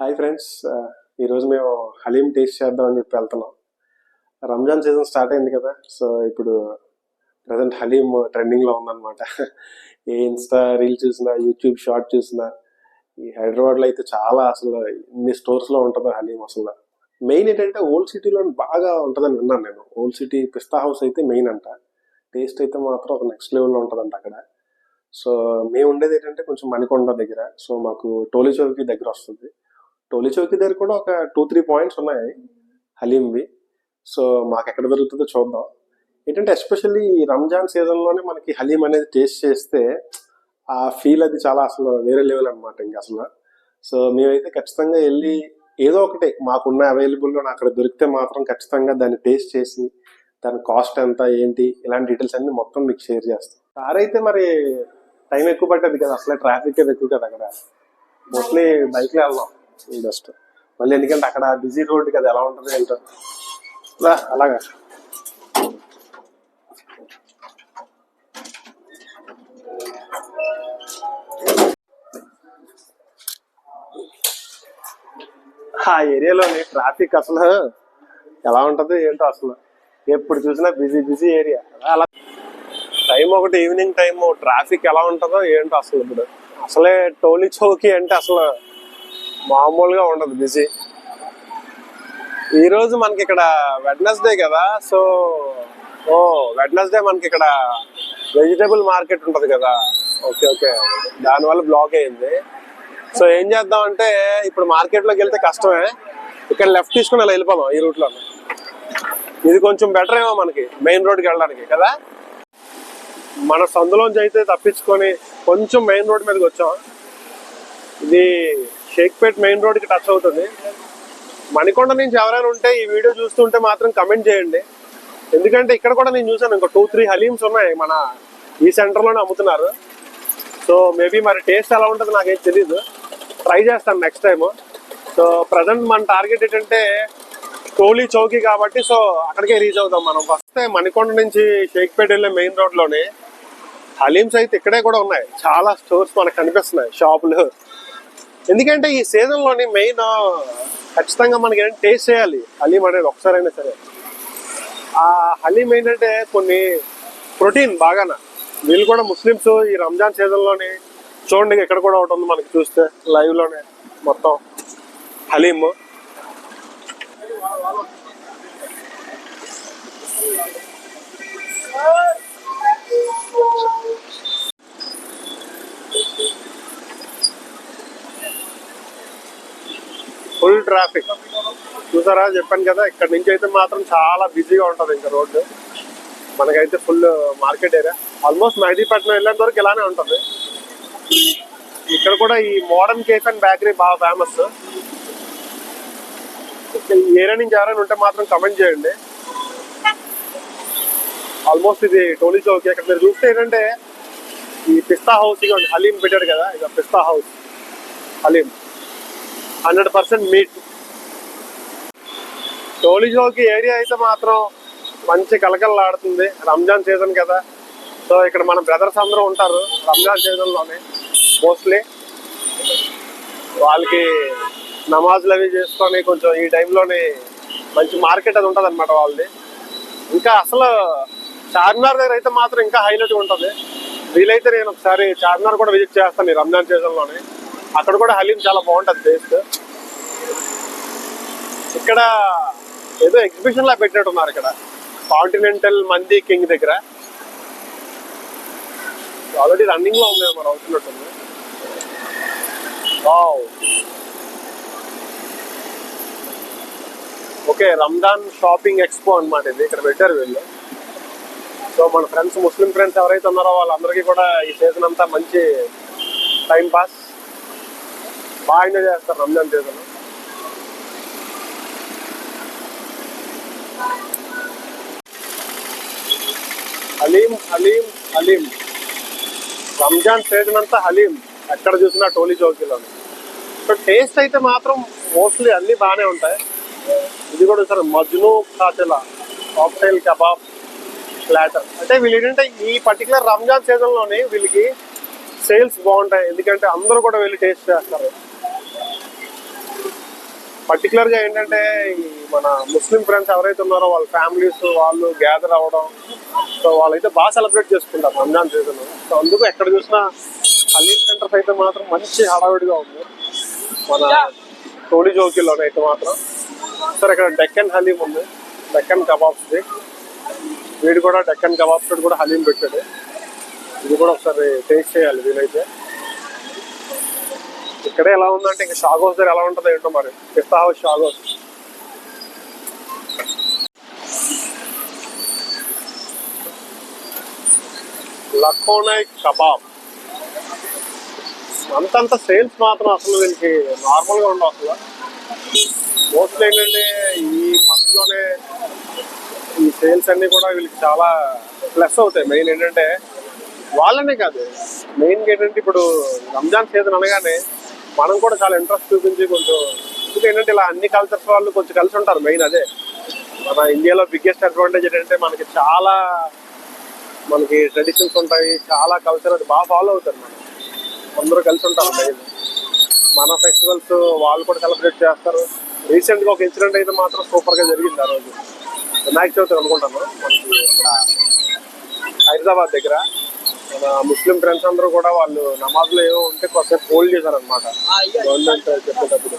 Hi friends. ఈరోజు మేము haleem taste చేద్దాం అని చెప్పి వెళ్తున్నాం. రంజాన్ సీజన్ స్టార్ట్ అయింది కదా సో ఇప్పుడు ప్రజెంట్ హలీం ట్రెండింగ్లో ఉందన్నమాట. ఏ ఇన్స్టా రీల్ చూసినా యూట్యూబ్ షార్ట్ చూసినా ఈ హైదరాబాద్లో అయితే చాలా అసలు ఇన్ని స్టోర్స్లో ఉంటుంది హలీం అసలు. మెయిన్ ఏంటంటే ఓల్డ్ సిటీలో బాగా ఉంటుందని విన్నాను నేను. ఓల్డ్ సిటీ పిస్తా హౌస్ అయితే మెయిన్ అంట. టేస్ట్ అయితే మాత్రం ఒక నెక్స్ట్ లెవెల్లో ఉంటుందంట అక్కడ. సో మేము ఉండేది ఏంటంటే కొంచెం మణికొండ దగ్గర. సో మాకు టోలీ చౌకి దగ్గర వస్తుంది. టోలీ చౌకి దగ్గర కూడా ఒక టూ త్రీ పాయింట్స్ ఉన్నాయి హలీంవి. సో మాకు ఎక్కడ దొరుకుతుందో చూద్దాం. ఏంటంటే ఎస్పెషల్లీ రంజాన్ సీజన్లోనే మనకి హలీం అనేది టేస్ట్ చేస్తే ఆ ఫీల్ అది చాలా అసలు వేరే లెవెల్ అనమాట ఇంకా అసలు. సో మేమైతే ఖచ్చితంగా వెళ్ళి ఏదో ఒకటి మాకున్న అవైలబుల్లో అక్కడ దొరికితే మాత్రం ఖచ్చితంగా దాన్ని టేస్ట్ చేసి దాని కాస్ట్ ఎంత ఏంటి ఇలాంటి డీటెయిల్స్ అన్ని మొత్తం మీకు షేర్ చేస్తాం. కార్ అయితే మరి టైం ఎక్కువ పట్టేది కదా అసలే ట్రాఫిక్ ఎక్కువ కదా అక్కడ. మోస్ట్లీ బైక్లో వెళ్దాం బెస్ట్ మళ్ళీ ఎందుకంటే అక్కడ బిజీ రోడ్ కదా ఎలా ఉంటుంది ఏంటో. అలాగా. ఆ ఏరియాలోని ట్రాఫిక్ అసలు ఎలా ఉంటుంది ఏంటో అసలు. ఎప్పుడు చూసినా బిజీ బిజీ ఏరియా అలా టైం ఒకటి ఈవినింగ్ టైం ట్రాఫిక్ ఎలా ఉంటుందో ఏంటో అసలు ఇప్పుడు. అసలే టోలీ చౌకీ అంటే అసలు మామూలుగా ఉండదు బిజీ. ఈరోజు మనకి ఇక్కడ వెడ్నెస్డే కదా సో ఓ వెడ్నెస్డే మనకి ఇక్కడ వెజిటేబుల్ మార్కెట్ ఉంటుంది కదా. Okay okay. దానివల్ల బ్లాక్ అయింది. సో ఏం చేద్దాం అంటే ఇప్పుడు మార్కెట్లోకి వెళ్తే కష్టమే. ఇక్కడ లెఫ్ట్ తీసుకుని అలా వెళ్ళిపోదాం ఈ రూట్లో. ఇది కొంచెం బెటర్ ఏమో మనకి మెయిన్ రోడ్కి వెళ్ళడానికి కదా? మన సందులోంచి అయితే తప్పించుకొని కొంచెం మెయిన్ రోడ్ మీదకి వచ్చాం. ఇది షేక్పేట్ మెయిన్ రోడ్కి టచ్ అవుతుంది. మణికొండ నుంచి ఎవరైనా ఉంటే ఈ వీడియో చూస్తుంటే మాత్రం కమెంట్ చేయండి. ఎందుకంటే ఇక్కడ కూడా నేను చూసాను ఇంకో టూ త్రీ హలీమ్స్ ఉన్నాయి మన ఈ సెంటర్లోనే అమ్ముతున్నారు. సో మేబీ మరి టేస్ట్ ఎలా ఉంటుందో నాకేం తెలీదు. ట్రై చేస్తాను నెక్స్ట్ టైం సో ప్రజెంట్ మన టార్గెట్ ఏంటంటే టోలీ చౌకీ కాబట్టి సో అక్కడికే రీచ్ అవుతాం మనం. ఫస్ట్ మణికొండ నుంచి షేక్పేట వెళ్ళే మెయిన్ రోడ్లోనే హలీమ్స్ అయితే ఇక్కడే కూడా ఉన్నాయి. చాలా స్టోర్స్ మనకు కనిపిస్తున్నాయి షాపులు. ఎందుకంటే ఈ సీజన్లోని మెయిన్ ఖచ్చితంగా మనకి ఏంటంటే టేస్ట్ చేయాలి. హలీం అనేది ఒకసారైనా సరే. ఆ హలీం ఏంటంటే కొన్ని ప్రోటీన్ బాగాన? వీళ్ళు కూడా ముస్లిమ్స్ ఈ రంజాన్ సీజన్లోని చూడండి ఇక్కడ కూడా ఒకటి ఉంది మనకి చూస్తే లైవ్లోనే మొత్తం హలీము ఫుల్ ట్రాఫిక్ చూసారా? చెప్పాను కదా ఇక్కడ నుంచి అయితే మాత్రం చాలా బిజీగా ఉంటుంది ఇంకా రోడ్డు. మనకైతే full market area. Almost Mehdipatnam వెళ్ళేంత వరకు ఇలానే ఉంటుంది. ఇక్కడ కూడా ఈ మోడర్న్ కేఫ్ అండ్ బేకరీ బాగా ఫేమస్ ఏరియా నుంచి ఎవరైనా ఉంటే మాత్రం కమెంట్ చేయండి. ఆల్మోస్ట్ ఇది టోలీ చౌక్ ఇక్కడ మీరు చూస్తే ఏంటంటే ఈ పిస్తా హౌస్ ఇక హలీం పెట్టాడు కదా ఇక Pista House haleem. Hundred percent meat టోలిజోకి area అయితే మాత్రం మంచి కలకలలాడుతుంది రంజాన్ సీజన్ కదా. సో ఇక్కడ మన బ్రదర్స్ అందరూ ఉంటారు. రంజాన్ సీజన్లోనే మోస్ట్లీ వాళ్ళకి నమాజులు అవి చేసుకొని కొంచెం ఈ టైంలోనే మంచి మార్కెట్ అది ఉంటుంది అనమాట వాళ్ళది. ఇంకా అసలు చార్మినార్ దగ్గర అయితే మాత్రం ఇంకా హైలైట్ ఉంటుంది. వీలైతే నేను ఒకసారి చార్మినార్ కూడా విజిట్ చేస్తాను ఈ రంజాన్ సీజన్లోనే అక్కడ కూడా హలీం చాలా బాగుంటుంది టేస్ట్. ఇక్కడ ఏదో ఎగ్జిబిషన్ లా పెట్టినట్టున్నారు ఇక్కడ. కాంటినెంటల్ మంది కింగ్ దగ్గర. ఆల్రెడీ రన్నింగ్లో ఉంది మనం అవుతున్నట్టుంది. Wow okay Ramzan shopping expo అన్నమాట ఇది. ఇక్కడ పెట్టారు వీళ్ళు. సో మన ఫ్రెండ్స్ ముస్లిం ఫ్రెండ్స్ ఎవరైతే ఉన్నారో వాళ్ళందరికీ కూడా ఈ సీజన్ అంతా మంచి టైం పాస్ బాగా ఎంజాయ్ చేస్తారు రంజాన్ సీజన్ హలీం హలీం హలీం. రంజాన్ సీజన్ అంతా హలీం. ఎక్కడ చూసినా టోలీ చౌకీలో సో టేస్ట్ అయితే మాత్రం మోస్ట్లీ అన్ని బాగానే ఉంటాయి. ఇది కూడా సార్ మజ్ను కాచెలా కాక్టైల్ కబాబ్ ప్లాటర్ అంటే వీళ్ళు ఏంటంటే ఈ పర్టికులర్ రంజాన్ సీజన్లోనే వీళ్ళకి సేల్స్ బాగుంటాయి. ఎందుకంటే అందరూ కూడా వెళ్ళి టేస్ట్ చేస్తారు. పర్టికులర్గా ఏంటంటే మన ముస్లిం ఫ్రెండ్స్ ఎవరైతే ఉన్నారో వాళ్ళ ఫ్యామిలీస్ వాళ్ళు గ్యాదర్ అవ్వడం సో వాళ్ళైతే బాగా సెలబ్రేట్ చేసుకుంటారు రంజాన్ సీజన్ సో అందుకు ఎక్కడ చూసినా హలీం సెంటర్స్ అయితే మాత్రం మంచి హడావిడిగా ఉంది. మన తోడి జోకిలోనే అయితే మాత్రం. సార్ ఇక్కడ డెక్కన్ హలీం ఉంది. డెక్కన్ కబాబ్స్ది వీడు కూడా డెక్కన్ కబాబ్స్ కూడా హలీం పెట్టాడు. ఇది కూడా ఒకసారి టేస్ట్ చేయాలి వీలైతే. ఇక్కడే ఎలా ఉందంటే ఇంకా షాగ్ హౌస్ దగ్గర ఎలా ఉంటుందో ఏంటో మరి. పిస్తా హౌస్ షాగ్ హౌస్ లఖోనై కబాబ్. అంతంత సేల్స్ మాత్రం అసలు దీనికి నార్మల్గా ఉండవు అసలు. మోస్ట్లీ ఏంటంటే ఈ మంత్లోనే ఈ సేల్స్ అన్ని కూడా వీళ్ళకి చాలా ప్లస్ అవుతాయి. మెయిన్ ఏంటంటే వాళ్ళనే కాదు. మెయిన్ ఏంటంటే ఇప్పుడు రంజాన్ సీజన్ అనగానే మనం కూడా చాలా ఇంట్రెస్ట్ చూపించి కొంచెం ఎందుకంటే ఏంటంటే ఇలా అన్ని కల్చర్స్ వాళ్ళు కొంచెం కలిసి ఉంటారు మెయిన్ అదే. మన ఇండియాలో బిగ్గెస్ట్ అడ్వాంటేజ్ ఏంటంటే మనకి చాలా మనకి ట్రెడిషన్స్ ఉంటాయి చాలా కల్చర్ అది బాగా ఫాలో అవుతారు మనం. అందరూ కలిసి ఉంటారు మెయిన్ మన ఫెస్టివల్స్ వాళ్ళు కూడా సెలబ్రేట్ చేస్తారు. రీసెంట్గా ఒక ఇన్సిడెంట్ అయితే మాత్రం సూపర్గా జరిగింది ఆ రోజు. వినాయక చవితి అనుకుంటాను మనకి ఇక్కడ హైదరాబాద్ దగ్గర. మన ముస్లిం ఫ్రెండ్స్ అందరూ కూడా వాళ్ళు నమాజ్లో ఏవో ఉంటే కొద్దిసేపు హోల్డ్ చేశారనమాట గవర్నమెంట్ చెప్పేటప్పుడు.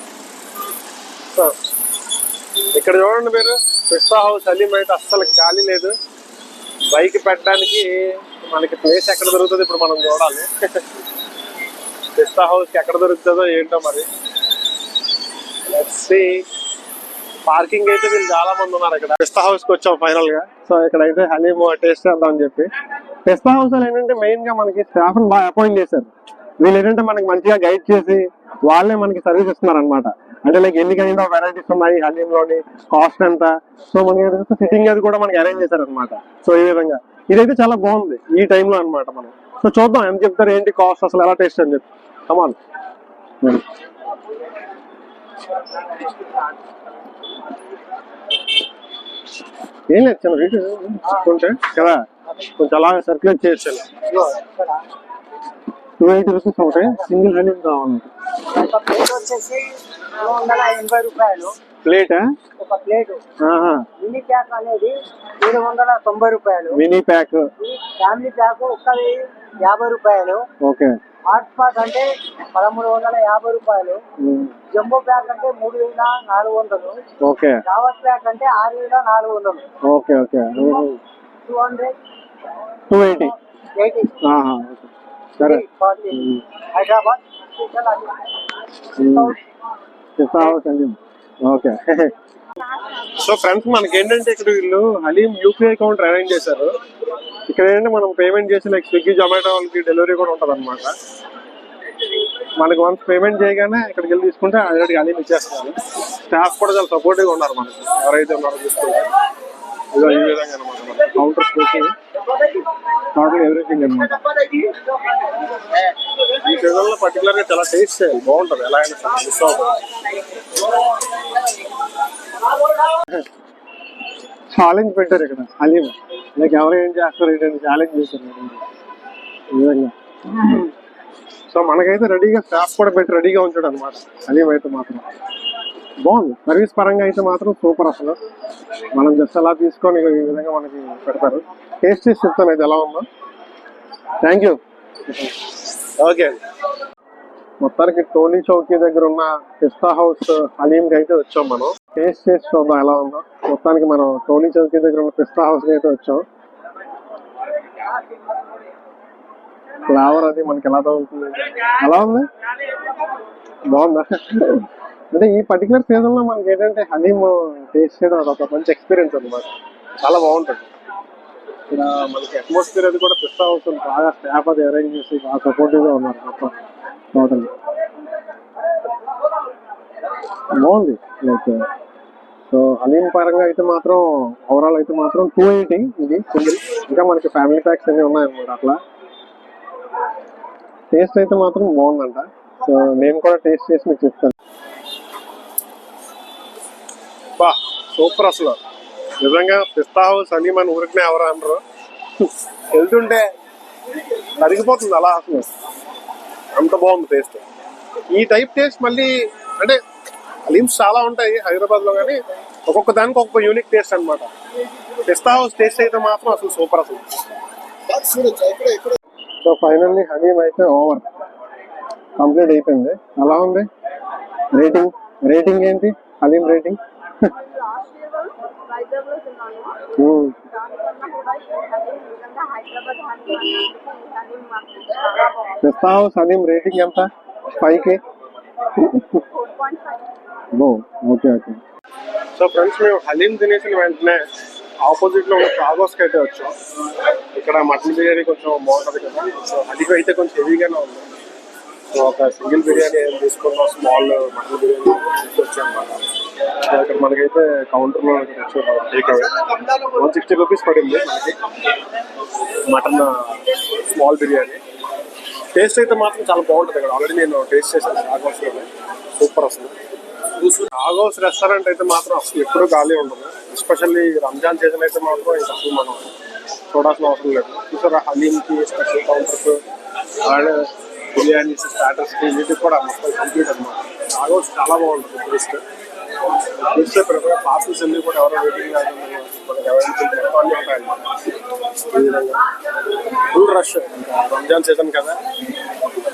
సో ఇక్కడ చూడండి మీరు పిస్తా హౌస్ అలీం అయితే అస్సలు ఖాళీ లేదు. బైక్ పెట్టడానికి మనకి ప్లేస్ ఎక్కడ దొరుకుతుంది ఇప్పుడు మనం చూడాలి. పిస్తా హౌస్ ఎక్కడ దొరుకుతుందో ఏంటో మరి. పార్కింగ్ అయితే వీళ్ళు చాలా మంది ఉన్నారు ఇక్కడ. పిస్తా హౌస్కి వచ్చాం ఫైనల్గా. సో ఇక్కడ అయితే హలీం టేస్ట్ చేద్దాం అని చెప్పి. పెస్తా హౌస్ ఏంటంటే మెయిన్గా మనకి స్టాఫ్ బాగా అపాయింట్ చేశారు. వీళ్ళు ఏంటంటే మనకి మంచిగా గైడ్ చేసి వాళ్ళే మనకి సర్వీస్ ఇస్తున్నారు అనమాట అంటే లైక్ ఎన్ని కైండ్ ఆఫ్ వెరైటీస్ ఉన్నాయి హలీం లోని కాస్ట్ ఎంత? సో మనకి సిట్టింగ్ అది కూడా మనకి అరేంజ్ చేశారు అనమాట సో ఈ విధంగా. ఇదైతే చాలా బాగుంది ఈ టైంలో అన్నమాట మనం. సో చూద్దాం ఎంత చెప్తారు ఏంటి కాస్ట్ అసలు ఎలా టేస్ట్ అని చెప్పి. కమాన్ ఏం లేదు చిన్న రేటు కదా? కొంచెం అలాగే సర్క్యులేట్ చేయొచ్చు. టూ ఎయిటీ రూపీస్ ఒకటి. సింగిల్ హలీం కావాలి. ప్లేట్ ఒక ప్లేట్ మినీ ప్యాక్ అనేది ఏడు వందల తొంభై రూపాయలు మినీ ప్యాక్ ఫ్యామిలీ ప్యాక్ ఒక్కది యాభై రూపాయలు ఓకే హాట్ స్పాట్ అంటే పదమూడు వందల యాభై రూపాయలు జంబో ప్యాక్ అంటే మూడు వేల నాలుగు వందలు. ఓకే దావత్ ప్యాక్ అంటే ఆరు వేల నాలుగు వందలు okay okay two hundred two eighty. సరే. ఓకే. సో ఫ్రెండ్స్ మనకి ఏంటంటే ఇక్కడ వీళ్ళు హలీం యూపీఐ అకౌంట్ అరేంజ్ చేశారు. ఇక్కడ ఏంటంటే మనం పేమెంట్ చేసి లైక్ స్విగ్గీ జొమాటో వాళ్ళకి డెలివరీ కూడా ఉంటుంది అనమాట మనకి వన్స్ పేమెంట్ చేయగానే ఇక్కడికి వెళ్ళి తీసుకుంటే ఆల్రెడీ హలీం ఇచ్చేస్తున్నారు స్టాఫ్ కూడా చాలా సపోర్టివ్గా ఉన్నారు మనకి. ఎవరైతే ఉన్నారో తీసుకుంటే ఇదో ఈ విధంగా అనమాట మన కౌంటర్స్ పెట్టి టోటల్ ఎవ్రీథింగ్ అనమాట ఈ సీజన్లో పర్టికులర్గా చాలా టేస్ట్ చేయాలి. బాగుంటది. ఎలా అయినా సరే. మిస్ ఛాలెంజ్ పెట్టారు ఇక్కడ. హలీం లైక్ ఎవరు ఏం చేస్తారు ఏంటని ఛాలెంజ్ చేశారు. ఈ విధంగా. సో మనకైతే రెడీగా స్టాఫ్ కూడా పెట్టి రెడీగా ఉంచాడు అనమాట హలీం అయితే మాత్రం. బాగుంది. సర్వీస్ పరంగా అయితే మాత్రం సూపర్ అసలు. మనం జస్ట్ అలా తీసుకొని ఈ విధంగా మనకి పెడతారు. టేస్ట్ చేసి చెప్తాను అయితే ఎలా ఉందో. థ్యాంక్ యూ ఓకే మొత్తానికి టోనీ చౌకీ దగ్గర ఉన్న పిస్తా హౌస్ హలీం కి అయితే వచ్చాం మనం. టేస్ట్ చేసి చూద్దాం ఎలా ఉందో. మొత్తానికి మనం టోనీ చౌకీ దగ్గర ఉన్న పిస్తా హౌస్కి అయితే వచ్చాం. ఫ్లేవర్ అది మనకి ఎలా తగులుతుంది? ఎలా ఉంది? బాగుందా? అంటే ఈ పర్టికులర్ సీజన్లో మనకి ఏంటంటే హలీమ్ టేస్ట్ చేయడం అదొక మంచి ఎక్స్పీరియన్స్ అనమాట చాలా బాగుంటుంది. ఇక్కడ మనకి అట్మాస్ఫియర్ అది కూడా పిస్తా అవుతుంది. బాగా స్టాఫ్ అది అరేంజ్ చేసి బాగా సపోర్టివ్గా ఉన్నారు మొత్తం టోటల్ బాగుంది. లైక్ సో హలీం పరంగా అయితే మాత్రం ఓవరాల్ అయితే మాత్రం టూ ఎయిటీ ఇది సింగిల్ ఇంకా మనకి ఫ్యామిలీ ప్యాక్స్ అన్ని ఉన్నాయన్నమాట అట్లా. టేస్ట్ అయితే మాత్రం బాగుందంట. సో నేను కూడా టేస్ట్ చేసి మీకు చెప్తాను. అబ్బా సూపర్ అసలు. నిజంగా పిస్తా హౌస్ అని అని ఊరికినే ఎవరు అనరు. వెళ్తుంటే కరిగిపోతుంది అలా అసలు. అంత బాగుంది టేస్ట్ ఈ టైప్ టేస్ట్ మళ్ళీ అంటే హలీమ్స్ చాలా ఉంటాయి హైదరాబాద్లో కానీ ఒక్కొక్క దానికి ఒక్కొక్క యూనిక్ టేస్ట్ అనమాట పిస్తా హౌస్ టేస్ట్ అయితే మాత్రం అసలు సూపర్ అసలు. సో ఫైనల్లీ హలీమ్ అయితే ఓవర్ కంప్లీట్ అయిపోయింది. ఎలా ఉంది? రేటింగ్ రేటింగ్ ఏంటి? హలీం రేటింగ్ లాస్ట్ ఇయర్ వైజాగ్లో తిన్నాను దానికన్నా కూడా ఈ హలీం నిజంగా హైదరాబాద్ హలీం అన్నందుకు ఈ హలీం మాకు చాలా బాగుంది పిస్తా హౌస్ హలీం రేటింగ్ ఎంత five K four point five ఓ ఓకే ఓకే సో ఫ్రెండ్స్ మేము హలీం తినేసిన వెంటనే ఆపోజిట్లో ఉన్న చాగోస్కి అయితే వచ్చాం ఇక్కడ మటన్ బిర్యానీ కొంచెం బాగుంటుంది కదా సో హలీం అయితే కొంచెం హెవీగానే ఉంది సో ఒక సింగిల్ బిర్యానీ ఏం తీసుకున్నాం స్మాల్ మటన్ బిర్యానీ తీసుకొచ్చాం అన్నమాట ఇక్కడ మనకైతే కౌంటర్లో లో టేక్ వన్ సిక్స్టీ రూపీస్ పడింది మనకి. Mutton small biryani. టేస్ట్ అయితే మాత్రం చాలా బాగుంటుంది ఇక్కడ. ఆల్రెడీ నేను టేస్ట్ చేశాను చాగోస్లోనే సూపర్ అసలు. ఆగోస్ రెస్టారెంట్ అయితే మాత్రం అసలు ఎప్పుడూ ఖాళీ ఉండదు. ఎస్పెషల్లీ రంజాన్ సీజన్ అయితే మాత్రం ఇంకా అసలు మనం చూడాల్సిన అవసరం లేదు. చూసారా హలీమ్కి special counters and biryani starters ఇవి కూడా మొత్తం కంప్లీట్ అనమాట ఆగోస్ చాలా బాగుంటుంది టేస్ట్ చూస్తే ప్రకారం పార్సల్స్ అన్ని కూడా ఎవరో వెయిటింగ్ మనకి అవైలబుల్ అన్నీ ఉంటాయన్నమాట. ఈ విధంగా. ఫుల్ రష్ రంజాన్ సీజన్ కదా.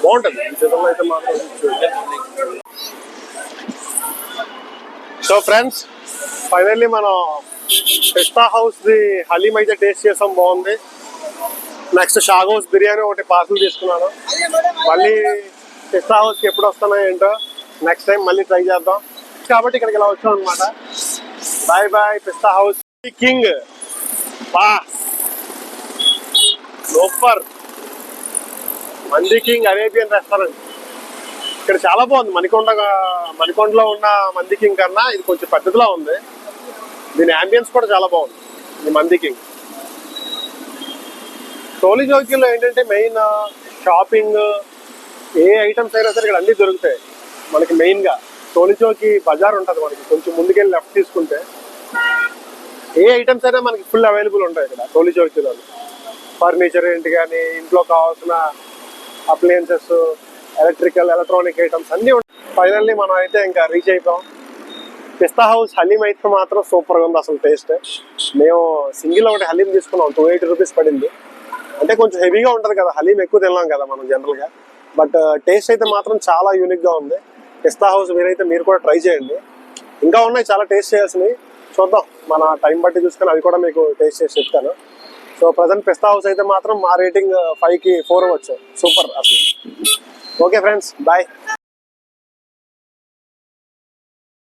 బాగుంటుంది. ఈ సీజన్లో అయితే మాత్రం సో ఫ్రెండ్స్ ఫైనల్లీ మనం పిస్తా హౌస్ ది హలీమ్ అయితే టేస్ట్ చేసాం బాగుంది. నెక్స్ట్ షాగ్ హౌస్ బిర్యానీ ఒకటి పార్సల్ తీసుకున్నాను. మళ్ళీ పిస్తా హౌస్కి ఎప్పుడు వస్తానో ఏంటో నెక్స్ట్ టైం మళ్ళీ ట్రై చేద్దాం. కాబట్టి ఇక్కడికి ఇలా వచ్చాం అనమాట bye bye Pista House king బా. సూపర్ మంది కింగ్ అరేబియన్ రెస్టారెంట్ ఇక్కడ చాలా బాగుంది. మణికొండ మణికొండలో ఉన్న మంది కింగ్ కన్నా ఇది కొంచెం పెద్దదిలా ఉంది. దీని అంబియన్స్ కూడా చాలా బాగుంది. ఈ మంది కింగ్ టోలీ చౌకీలో ఏంటంటే మెయిన్ షాపింగ్ ఏ ఐటమ్స్ అయినా సరే ఇక్కడ అన్ని దొరుకుతాయి. మనకి మెయిన్గా గా. బజార్ ఉంటుంది మనకి. కొంచెం ముందుకెళ్ళి లెఫ్ట్ తీసుకుంటే ఏ ఐటమ్స్ అయినా మనకి ఫుల్ అవైలబుల్ ఉంటాయి ఇక్కడ టోలీ ఫర్నిచర్ ఏంటి కానీ ఇంట్లో కావాల్సిన అప్లయన్సెస్ ఎలక్ట్రికల్ ఎలక్ట్రానిక్ ఐటమ్స్ అన్నీ ఉంటాయి. ఫైనల్లీ మనం అయితే ఇంకా రీచ్ అయిపోయాం. పిస్తా హౌస్ హలీం అయితే మాత్రం సూపర్గా ఉంది అసలు టేస్ట్ మేము సింగిల్ ఒకటి హలీం తీసుకున్నాం. టూ ఎయిటీ రూపీస్ పడింది. అంటే కొంచెం హెవీగా ఉంటుంది కదా హలీం ఎక్కువ తిన్నాం కదా మనం జనరల్గా బట్ టేస్ట్ అయితే మాత్రం చాలా యూనిక్గా ఉంది. పిస్తా హౌస్ మీరైతే మీరు కూడా ట్రై చేయండి. ఇంకా ఉన్నాయి చాలా టేస్ట్ చేయాల్సినవి. చూద్దాం మన టైం బట్టి చూసుకొని అవి కూడా మీకు టేస్ట్ చేసి చెప్తాను. సో ప్రజెంట్ పిస్తా హౌస్ అయితే మాత్రం మా రేటింగ్ ఫైవ్కి ఫోర్ అవ్వచ్చు సూపర్ అసలు. Okay friends bye